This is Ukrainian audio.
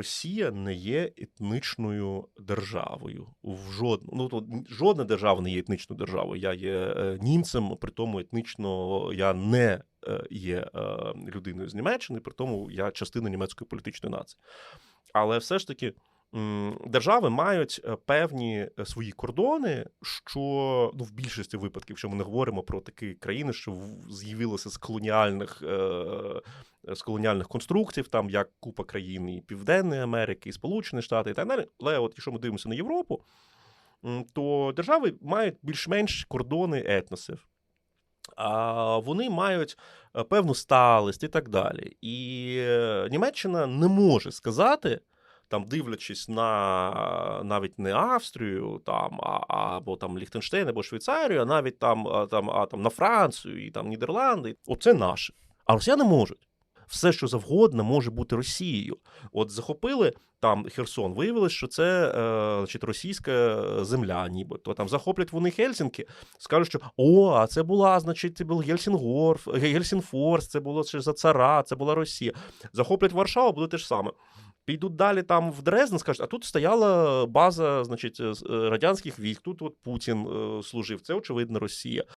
Росія не є етничною державою. В жодну, ну, жодна держава не є етничною державою. Я є е, німцем, при тому етнічно я не е, є е, людиною з Німеччини, при тому я частина німецької політичної нації. Але все ж таки. Держави мають е, певні е, свої кордони, що ну в більшості випадків, якщо ми не говоримо про такі країни, що з'явилися з колоніальних е, з колоніальних конструктів, там як купа країн і Південної Америки, і Сполучені Штати, і так далі. Але от якщо ми дивимося на Європу, то держави мають більш-менш кордони етносів. А вони мають певну сталість і так далі. І Німеччина не може сказати, там, дивлячись на навіть не Австрію, там, а, або там Ліхтенштейн, або Швейцарію, а навіть там, там, а, там на Францію і там Нідерланди. Оце наше. А росіяни можуть. Все, що завгодно, може бути Росією. От захопили там Херсон, виявилось, що це е, значить, російська земля, нібито. Там захоплять вони Хельсінки, скажуть, що о, а це була, значить, це був Гельсінгор, Гельсінфорс, це було ще за цара, це була Росія. Захоплять Варшаву, буде те ж саме. Підуть далі там в Дрезден, скажуть, а тут стояла база, значить, з- е, радянських військ, тут от Путін е, служив. Це очевидно Росія.